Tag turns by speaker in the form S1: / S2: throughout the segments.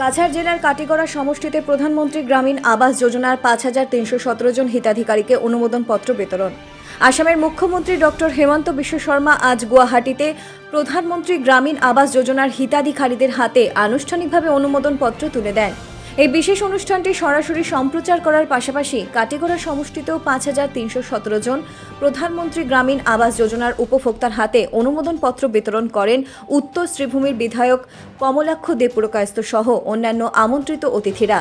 S1: কাছাড় জেলার কাটিগড়া সমষ্টিতে প্রধানমন্ত্রী গ্রামীণ আবাস যোজনার পাঁচ হাজার তিনশো সতেরো জন হিতাধিকারীকে অনুমোদনপত্র বিতরণ। আসামের মুখ্যমন্ত্রী ডক্টর হেমন্ত বিশ্ব শর্মা আজ গুয়াহাটিতে প্রধানমন্ত্রী গ্রামীণ আবাস যোজনার হিতাধিকারীদের হাতে আনুষ্ঠানিকভাবে অনুমোদনপত্র তুলে দেন। এই বিশেষ অনুষ্ঠানটি সরাসরি সম্প্রচার করার পাশাপাশি কাটিগড়া সমষ্টিতে পাঁচ হাজার তিনশো সতেরো জন প্রধানমন্ত্রী গ্রামীণ আবাস যোজনার উপভোক্তার হাতে অনুমোদনপত্র বিতরণ করেন উত্তর শ্রীভূমির বিধায়ক কমলাক্ষ দেবপুরকায়স্ত সহ অন্যান্য আমন্ত্রিত অতিথিরা।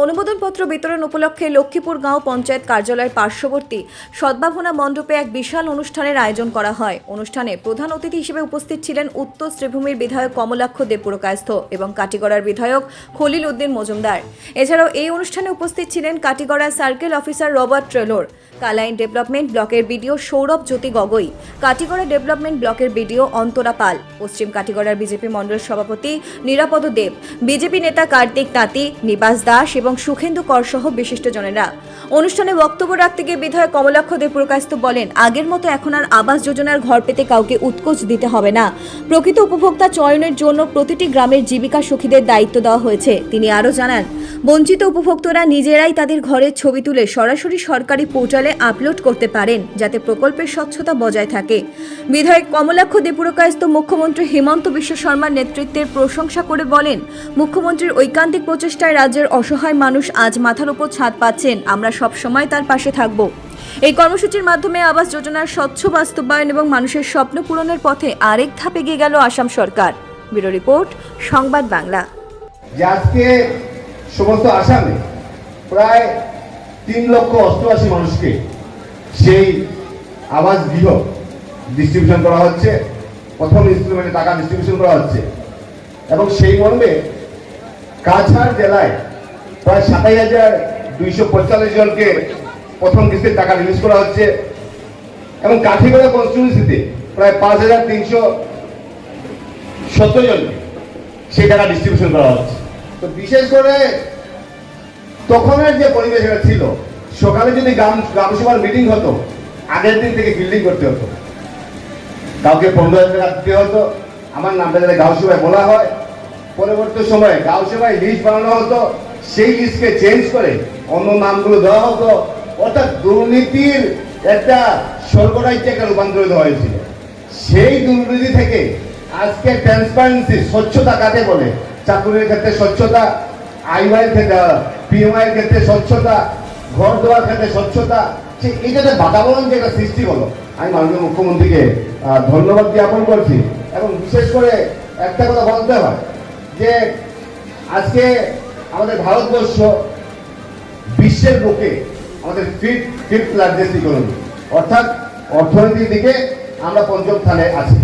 S1: অনুমোদনপত্র বিতরণ উপলক্ষে লক্ষ্মীপুর গাঁও পঞ্চায়েত কার্যালয়ের পার্শ্ববর্তী সদ্ভাবনা মণ্ডপে এক বিশাল অনুষ্ঠানের আয়োজন করা হয়। অনুষ্ঠানে প্রধান অতিথি হিসেবে উপস্থিত ছিলেন উত্তর শ্রীভূমির বিধায়ক কমলাক্ষ দেবপুরকায়স্থ এবং কাটিগড়ার বিধায়ক খলিল উদ্দিন মজুমদার। এছাড়াও এই অনুষ্ঠানে উপস্থিত ছিলেন কাটিগড়া সার্কেল অফিসার রবার্ট ট্রেলোর, কালাইন ডেভেলপমেন্ট ব্লকের বিডিও সৌরভ জ্যোতি গগৈ, কাটিগড়া ডেভেলপমেন্ট ব্লকের বিডিও অন্তরা পাল, পশ্চিম কাটিগড়ার বিজেপি মণ্ডল সভাপতি নিরাপদ দেব, বিজেপি নেতা কার্তিক তাঁতি, নিবাস দাস এবং সুখেন্দু কর সহ বিশিষ্টজনেরা অনুষ্ঠানে বক্তব্য রাখতে গিয়ে বিধায়ক কমলাক্ষ দেব প্রকাশিত বলেন, আগের মতো এখন আর আবাস যোজনার ঘর পেতে কাউকে উৎকোচ দিতে হবে না। প্রকৃত উপভোক্তা চয়নের জন্য প্রতিটি গ্রামের জীবিকা সখীদের দায়িত্ব দেওয়া হয়েছে। তিনি আরও জানান, বঞ্চিত উপভোক্তরা নিজেরাই তাদের ঘরের ছবি তুলে সরাসরি সরকারি পোর্টালে আপলোড করতে পারেন, যাতে প্রকল্পের স্বচ্ছতা বজায় থাকে। বিধায়ক কমলাক্ষ দেপুরকায়স্ত মুখ্যমন্ত্রী হেমন্ত বিশ্ব শর্মার নেতৃত্বের প্রশংসা করে বলেন, মুখ্যমন্ত্রীর ঐকান্তিক প্রচেষ্টায় রাজ্যের অসহায় মানুষ আজ মাথার উপর ছাদ পাচ্ছেন। আমরা সব সময় তার পাশে থাকব। এই কর্মসূচির মাধ্যমে আবাস যোজনার স্বচ্ছ বাস্তবায়ন এবং মানুষের স্বপ্ন পূরণের পথে আরেক ধাপ এগিয়ে গেল আসাম সরকার। ব্যুরো রিপোর্ট, সংবাদ বাংলা।
S2: আজকে সমস্ত আসামে প্রায় তিন লক্ষ অষ্টআশি মানুষকে সেই আবাস গৃহ ডিস্ট্রিবিউশন করা হচ্ছে, প্রথম ইনস্টলমেন্টে টাকা ডিস্ট্রিবিউশন করা হচ্ছে। এবং সেই মর্মে কাছাড় জেলায় প্রায় সাতাশ হাজার দুইশো পঁয়তাল্লিশ জনকে প্রথম কিস্তির টাকা রিলিজ করা হচ্ছে। এবং কাঠিগড়া কনস্টিটিউন্সিতে প্রায় পাঁচ হাজার তিনশো সত্তর জনকে সেই টাকা ডিস্ট্রিবিউশন করা হচ্ছে। তো বিশেষ করে তখনের যে পরিবেশটা ছিল, সকালে যদি গ্রাম গ্রামসভার মিটিং হতো, আগের দিন থেকে বিল্ডিং করতে হতো। কাউকে পনেরো হাজার টাকা দিতে হতো, আমার নামটা যাতে গাঁও বলা হয়। পরবর্তী সময়ে গাঁও সভায় লিস্ট বানানো হতো। সেই লিস্টকে চেঞ্জ করে অন্য নামগুলো দেওয়া হতো। অর্থাৎ দুর্নীতির একটা স্বর্গরাজ্যে একটা রূপান্তরিত হয়েছিল। সেই দুর্নীতি থেকে আজকে ট্রান্সপারেন্সি স্বচ্ছতা কাকে বলে? চাকুরির ক্ষেত্রে স্বচ্ছতা, আইওয়াইয়ের ক্ষেত্রে পিএমআই ক্ষেত্রে স্বচ্ছতা, ঘর দেওয়ার ক্ষেত্রে স্বচ্ছতা। সে যে বাতাবরণ যে একটা সৃষ্টি হলো, আমি মাননীয় মুখ্যমন্ত্রীকে ধন্যবাদ জ্ঞাপন করছি। এবং বিশেষ করে একটা কথা বলতে হয় যে, আজকে আমাদের ভারতবর্ষ বিশ্বের বুকে আমাদের ফিফথ ফিফথ লার্জেস্ট ইকোনমি অর্থাৎ অর্থনীতির দিকে আমরা পঞ্চম স্থানে আছি।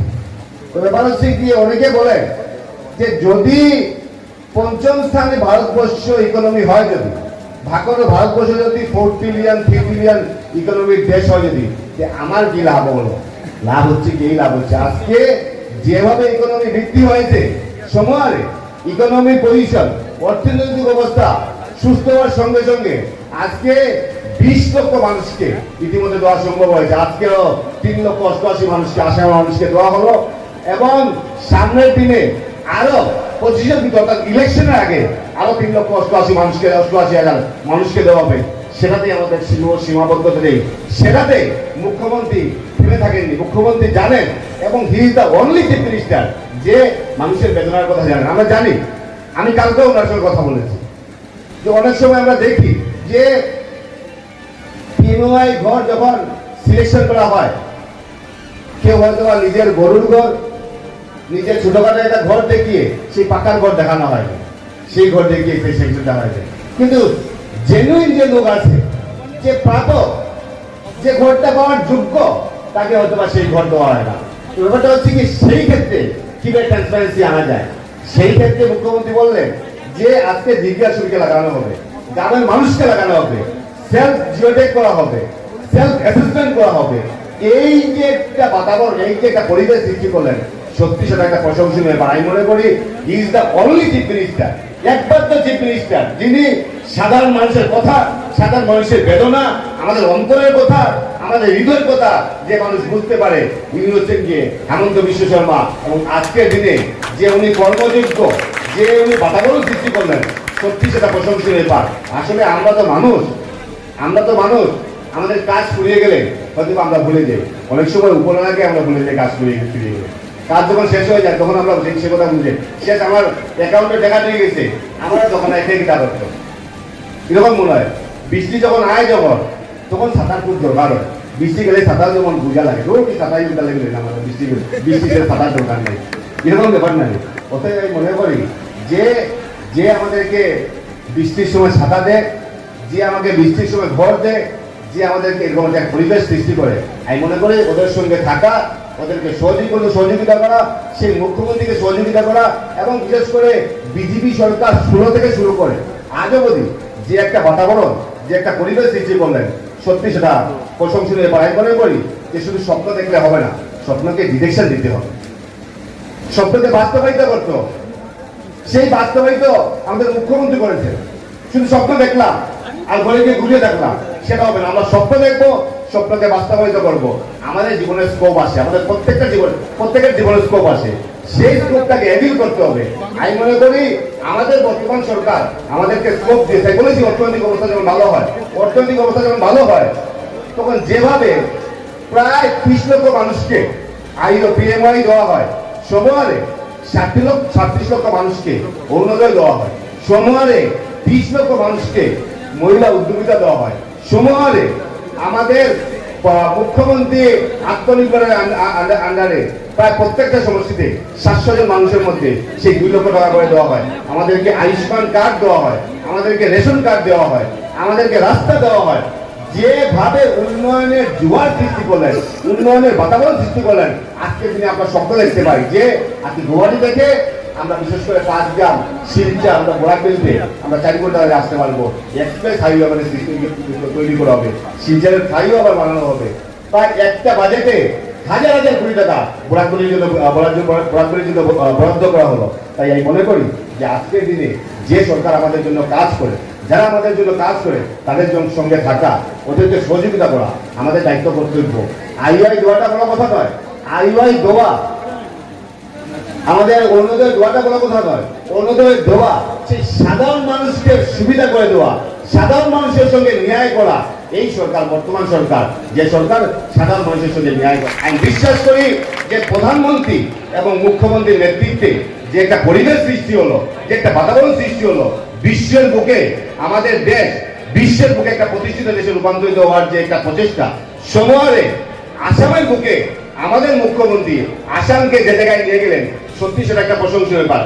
S2: তো ব্যাপার হচ্ছে কি, অনেকে বলে যে যদি পঞ্চম স্থানে ভারতবর্ষ ইকোনমি হয় যদি ভাগর ভারতবর্ষ যদি four trillion three trillion economic দেশ হয় যদি, যে আমার কি লাভ হলো? লাভ হচ্ছে কি? লাভ হচ্ছে। আজকে যেভাবে ইকোনমি বৃদ্ধি হয়েছে, সময়ে ইকোনমি পজিশন অর্থনৈতিক অবস্থা সুস্থ হওয়ার সঙ্গে সঙ্গে আজকে বিশ লক্ষ মানুষকে ইতিমধ্যে দেওয়া সম্ভব হয়েছে। আজকেও তিন লক্ষ অষ্টআশি মানুষকে আসামের মানুষকে দেওয়া হলো। এবং সামনের দিনে আরও ভিতর, অর্থাৎ ইলেকশনের আগে আরও তিন লক্ষ অষ্টআশি মানুষকে, অষ্টআশি হাজার মানুষকে দেওয়া হবে। সেটাতেই আমাদের সীম- সীমাবদ্ধতা নেই। সেটাতে মুখ্যমন্ত্রী থেমে থাকেননি। মুখ্যমন্ত্রী জানেন এবং he is the only chief minister যে মানুষের বেদনার কথা জানেন আমরা জানি। আমি কালকেও ওনার সঙ্গে কথা বলেছি। যে অনেক সময় আমরা দেখি যে পিএমআই ঘর যখন সিলেকশন করা হয়, কেউ হয়তো নিজের গরুর ঘর, নিজের ছোটখাটো একটা ঘর দেখিয়ে সেই পাকার ঘর দেখানো হয়। সেই ঘর দেখিয়ে সেই সেকশনটা হয়েছে। কিন্তু জেনুইন যে লোক আছে, যে প্রাপক যে ঘরটা পাওয়ার যোগ্য, তাকে হয়তো বা সেই ঘর দেওয়া হয় না। ব্যাপারটা হচ্ছে কি, সেই ক্ষেত্রে কীভাবে ট্রান্সপারেন্সি আনা যায়? সেই ক্ষেত্রে মুখ্যমন্ত্রী বললেন যে আজকে লাগানো হবে, গ্রামের মানুষকে লাগানো হবে সেলফ জিওটেক করা হবে সেলফ অ্যাসেসমেন্ট করা হবে। এই যে একটা বাতাবরণ, এই যে একটা পরিবেশ সৃষ্টি করলেন, সত্যি সেটা একটা প্রশংসনীয়। ব্যাপার আমি মনে করি is the only chief minister একমাত্র চিফ মিনিস্টার, যিনি সাধারণ মানুষের কথা, সাধারণ মানুষের বেদনা, আমাদের অন্তরের কথা, আমাদের হৃদয়ের কথা যে মানুষ বুঝতে পারে উনি হচ্ছেন গিয়ে হেমন্ত বিশ্ব শর্মা। এবং আজকের দিনে যে উনি কর্মযোগ্য, যে উনি বাতাবরণ সৃষ্টি করলেন, সত্যি সেটা প্রশংসনীয় ব্যাপার। আসলে আমরা তো মানুষ, আমরা তো মানুষ, আমাদের কাজ ফুরিয়ে গেলে হয়তো আমরা ভুলে যাই। অনেক সময় উপরওয়ালাকে আমরা ভুলে যাই, কাজ ফুরিয়ে ফুরিয়ে গেলে। কাজ যখন শেষ হয়ে যায়, তখন আমরা সে- কথা বুঝে শেষ, আমার অ্যাকাউন্টে টাকা নিয়ে গেছে, আমরা তখন একে কি টাকা এরকম মনে হয়? বৃষ্টি যখন আয় যখন, তখন সাঁতার খুব দরকার হয়। বৃষ্টি গেলে সাঁতার যখন বোঝা লাগে রোজ সাঁতার বুঝা লাগলে না, আমাদের বৃষ্টি গেলে। বৃষ্টিতে সাঁতার দরকার নেই। এরকম ব্যাপার নাই অতএব আমি মনে করি, যে যে আমাদেরকে বৃষ্টির সময় ছাতা দেয়, যে আমাকে বৃষ্টির সময় ঘর দেয় যে আমাদেরকে এরকম একটা পরিবেশ সৃষ্টি করে, আমি মনে করি ওদের সঙ্গে থাকা, ওদেরকে সহযোগী সহযোগিতা করা, সেই মুখ্যমন্ত্রীকে সহযোগিতা করা, এবং বিশেষ করে বিজেপি সরকার শুরু থেকে শুরু করে, আজ অবধি যে একটা বাতাবরণ, যে একটা পরিবেশ সৃষ্টি করলেন, সত্যি সেটা প্রশংসনীয়। পালন করে করি যে শুধু স্বপ্ন দেখলে হবে না, স্বপ্নকে ডিরেকশন দিতে হবে। স্বপ্নকে বাস্তবায়িত করতে সেই বাস্তবায়িত আমাদের মুখ্যমন্ত্রী করেছে শুধু স্বপ্ন দেখলাম আর ঘরে গিয়ে ঘুরিয়ে দেখলাম, সেটা হবে না। আমরা স্বপ্ন দেখব, স্বপ্নকে বাস্তবায়িত করব। আমাদের জীবনের স্কোপ আছে, আমাদের প্রত্যেকটা জীবন প্রত্যেকের জীবনের স্কোপ আছে। সেই স্কোপটাকে এভিল করতে হবে। আমি মনে করি, আমাদের বর্তমান সরকার আমাদেরকে স্কোপ দিয়েছে বলেছি, অর্থনৈতিক অবস্থা যখন ভালো হয়, অর্থনৈতিক অবস্থা যখন ভালো হয়, তখন যেভাবে প্রায় ত্রিশ লক্ষ মানুষকে আইও পিএমআই দেওয়া হয়, সময়ে ষাটটি লক্ষ ছাব্বিশ লক্ষ মানুষকে অরুণোদয় দেওয়া হয়, সময়ে বিশ লক্ষ মানুষকে মহিলা উদ্যোগিতা দেওয়া হয়। সময়ে আমাদের মুখ্যমন্ত্রী আত্মনির্ভরের আন- আন- আন্ডারে প্রায় প্রত্যেকটা সমষ্টিতে সাতশো জন মানুষের মধ্যে সেই দুই লক্ষ টাকা করে দেওয়া হয়। আমাদেরকে আয়ুষ্মান কার্ড দেওয়া হয়, আমাদেরকে রেশন কার্ড দেওয়া হয়, আমাদেরকে রাস্তা দেওয়া হয়। যেভাবে উন্নয়নের জোয়ার সৃষ্টি করলেন, উন্নয়নের বাতাবরণ সৃষ্টি করলেন আজকে দিনে আমরা স্বপ্ন দেখতে পাই যে, আজকে গুয়াহাটি থেকে আমরা বিশেষ করে পাঁচ গ্রাম শিলচা আমরা ঘোড়া ফেলতে আমরা চারি ঘণ্টা আসতে পারব। এক্সপ্রেস হাইওয়ে আমাদের তৈরি করা হবে। শিলচারের হাইওয়ে আবার বানানো হবে। প্রায় একটা বাজেটে হাজার হাজার কোটি টাকা বোরাকগুলির জন্য আহ, বরাদ্দ বোরাকগুলির জন্য বরাদ্দ করা হলো। তাই আমি মনে করি যে আজকের দিনে যে সরকার আমাদের জন্য কাজ করে যারা আমাদের জন্য কাজ করে তাদের জন- সঙ্গে থাকা ওদেরকে সহযোগিতা করা আমাদের দায়িত্ব কর্তব্য। আইওয়াই দোয়াটা কোনো কথা নয়। আইওয়াই দোয়া আমাদের অন্যদের দোয়াটা কোনো কথা নয় অন্যদের দোয়া। সেই সাধারণ মানুষকে সুবিধা করে দেওয়া, সাধারণ মানুষের সঙ্গে ন্যায় করা, এই সরকার, বর্তমান সরকার, যে সরকার সাধারণ মানুষের সঙ্গে ন্যায় করে। আমি বিশ্বাস করি যে প্রধানমন্ত্রী এবং মুখ্যমন্ত্রীর নেতৃত্বে যে একটা পরিবেশ সৃষ্টি হলো, যে একটা বাতাবরণ সৃষ্টি হলো, বিশ্বের বুকে, আমাদের দেশ, বিশ্বের বুকে একটা প্রতিষ্ঠিত দেশে রূপান্তরিত হওয়ার যে একটা প্রচেষ্টা সময়ে আসামের বুকে আমাদের মুখ্যমন্ত্রী আসামকে যে জায়গায় নিয়ে গেলেন সত্যি সেটা একটা প্রশংসনীয় ব্যাপার।